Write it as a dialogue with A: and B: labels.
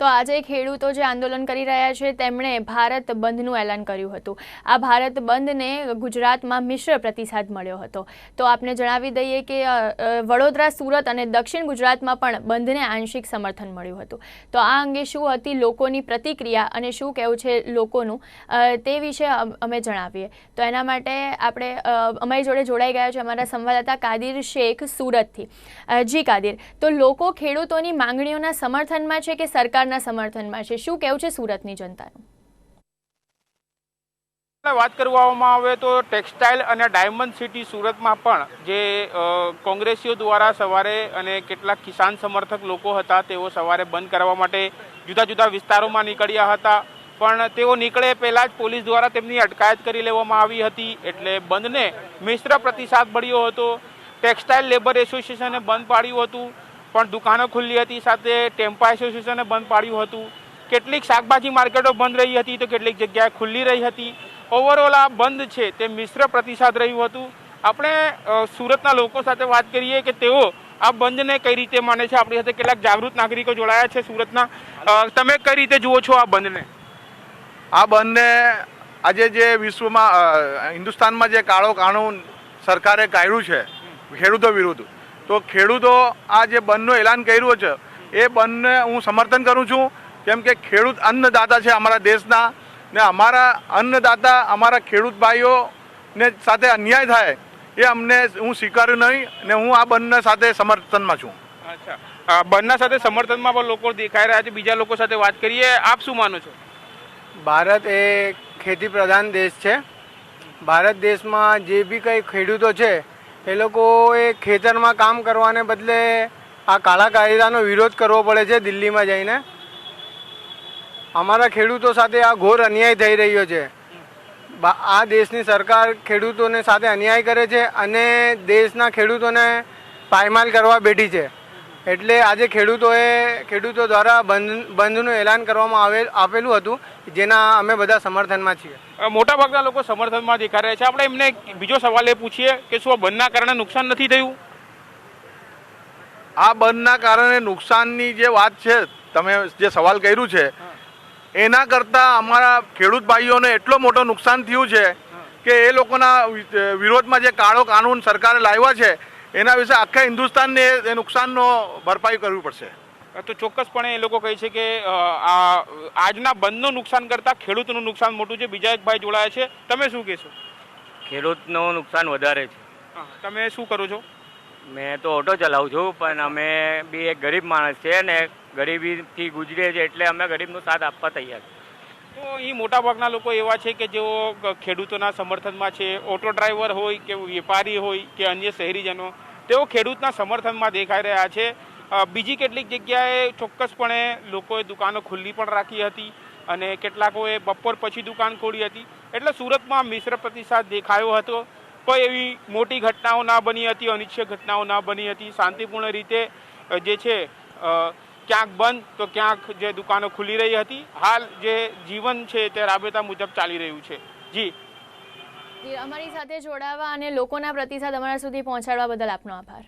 A: તો આજે ખેડૂતો જે આંદોલન કરી રહ્યા છે, તેમણે ભારત બંધનું એલાન કર્યું હતું. આ ભારત બંધને ગુજરાતમાં મિશ્ર પ્રતિસાદ મળ્યો હતો. તો આપને જણાવી દઈએ કે વડોદરા, સુરત અને દક્ષિણ ગુજરાતમાં પણ બંધને આંશિક સમર્થન મળ્યું હતું. તો આ અંગે શું હતી લોકોની પ્રતિક્રિયા અને શું કહેવું છે લોકોનું તે વિશે અમે જણાવીએ. તો એના માટે આપણે અમારી જોડે જોડાઈ ગયા છે અમારા સંવાદદાતા કાદિર શેખ સુરતથી. જી કાદિર, તો લોકો ખેડૂતોની માંગણીઓના સમર્થનમાં છે કે સરકારના સમર્થનમાં છે. શું કહેવું છે સુરતની જનતાનું?
B: વાત કરવામાં આવે તો ટેક્સટાઇલ અને ડાયમંડ સિટી સુરતમાં પણ જે કોંગ્રેસીઓ દ્વારા સવારે અને કેટલાક કિસાન સમર્થક લોકો હતા, તેઓ સવારે બંધ કરવા માટે જુદા જુદા વિસ્તારોમાં નીકળ્યા હતા. પણ તેઓ નીકળે પહેલા જ પોલીસ દ્વારા તેમની અટકાયત કરી લેવામાં આવી હતી. એટલે બંધને મિશ્ર પ્રતિસાદ મળ્યો હતો. ટેક્સટાઇલ લેબર એસોસિએશને બંધ પાડ્યું હતું. પણ દુકાનો ખુલ્લી હતી, સાથે ટેમ્પા એસોસિએશને બંધ પાડ્યું હતું. કેટલીક શાકભાજી માર્કેટો બંધ રહી હતી તો કેટલીક જગ્યાએ ખુલ્લી રહી હતી. ઓવરઓલ આ બંધ છે તે મિશ્ર પ્રતિસાદ રહ્યું હતું. આપણે સુરતના લોકો સાથે વાત કરીએ કે તેઓ આ બંધને કઈ રીતે માને છે? આપણી સાથે કેટલાક જાગૃત નાગરિકો જોડાયા છે સુરતના. તમે કઈ રીતે જુઓ છો આ બંધને?
C: આ બંધને આજે જે વિશ્વમાં હિન્દુસ્તાનમાં જે કાળો કાનૂન સરકારે કાઢ્યું છે, ખેડૂતો વિરુદ્ધ તો ખેડૂતો આ જે બંધનું એલાન કર્યું છે એ બંધને હું સમર્થન કરું છું. કેમ કે ખેડૂત અન્નદાતા છે અમારા દેશના ને અમારા અન્નદાતા અમારા ખેડૂત ભાઈઓને સાથે અન્યાય થાય એ અમને હું સ્વીકાર્યું નહીં ને હું આ બંને સાથે સમર્થનમાં છું.
B: અચ્છા. બંને સાથે સમર્થનમાં પણ લોકો દેખાઈ રહ્યા છે. બીજા લોકો સાથે વાત કરીએ. આપ શું માનો છો?
D: ભારત એ ખેતી પ્રધાન દેશ છે. ભારત દેશમાં જે બી કંઈ ખેડૂતો છે એ લોકો એ ખેતરમાં કામ કરવાને બદલે આ કાળા કાયદાનો વિરોધ કરવો પડે છે દિલ્હીમાં જઈને. અમારા ખેડૂતો સાથે આ ઘોર અન્યાય થઈ રહ્યો છે. આ દેશની સરકાર ખેડૂતોને સાથે અન્યાય કરે છે અને દેશના ખેડૂતોને પાયમાલ કરવા બેઠી છે. એટલે આજે ખેડૂતોએ ખેડૂતો દ્વારા બંધ બંધનું એલાન કરવામાં આવે આપેલું હતું જેના અમે બધા સમર્થનમાં છીએ.
B: મોટા મોટાભાગના લોકો સમર્થનમાં દેખાઈ રહ્યા છે. આપણે એમને બીજો સવાલ એ પૂછીએ કે શું આ બંધના કારણે નુકસાન નથી થયું?
C: આ બંધના કારણે નુકસાનની જે વાત છે તમે જે સવાલ કર્યું છે એના કરતાં અમારા ખેડૂત ભાઈઓને એટલો મોટો નુકસાન થયું છે કે એ લોકોના વિરોધમાં જે કાળો કાનૂન સરકારે લાવ્યા છે એના વિશે આખા હિન્દુસ્તાનને એ- નુકસાનનો ભરપાઈ કરવી પડશે.
B: તો ચોક્કસપણે એ લોકો કહે છે કે આ આજના બંધનું નુકસાન કરતાં ખેડૂતનું નુકસાન મોટું છે. બીજા એક ભાઈ જોડાયા છે. તમે શું કહેશો?
E: ખેડૂતનું નુકસાન વધારે છે.
B: તમે શું કરો છો?
E: મેં તો ઓટો ચલાવું છું પણ અમે બી એક ગરીબ માણસ છે ને ગરીબીથી ગુજરીએ છીએ એટલે અમે ગરીબનો સાથ આપવા તૈયાર છીએ.
B: તો અહીં મોટાભાગના લોકો એવા છે કે જેઓ ખેડૂતોના સમર્થનમાં છે ઓટો ડ્રાઈવર હોય કે વેપારી હોય કે અન્ય શહેરીજનો, તેઓ ખેડૂતના સમર્થનમાં દેખાઈ રહ્યા છે. બીજી કેટલીક જગ્યાએ ચોક્કસપણે લોકોએ દુકાનો ખુલ્લી પણ રાખી હતી અને કેટલાકોએ બપોર પછી દુકાન ખોલી હતી. એટલે સુરતમાં મિશ્ર પ્રતિસાદ દેખાયો હતો. કોઈ એવી મોટી ઘટનાઓ ના બની હતી અનિચ્છ ઘટનાઓ ના બની હતી. શાંતિપૂર્ણ રીતે જે છે ક્યાંક બંધ તો ક્યાંક જે દુકાનો ખુલી રહી હતી. હાલ જે જીવન છે તે રાબેતા મુજબ ચાલી રહ્યું છે.
A: જી. અમારી સાથે જોડાવા અને લોકોના પ્રતિસાદ અમારા સુધી પહોંચાડવા બદલ આપનો આભાર.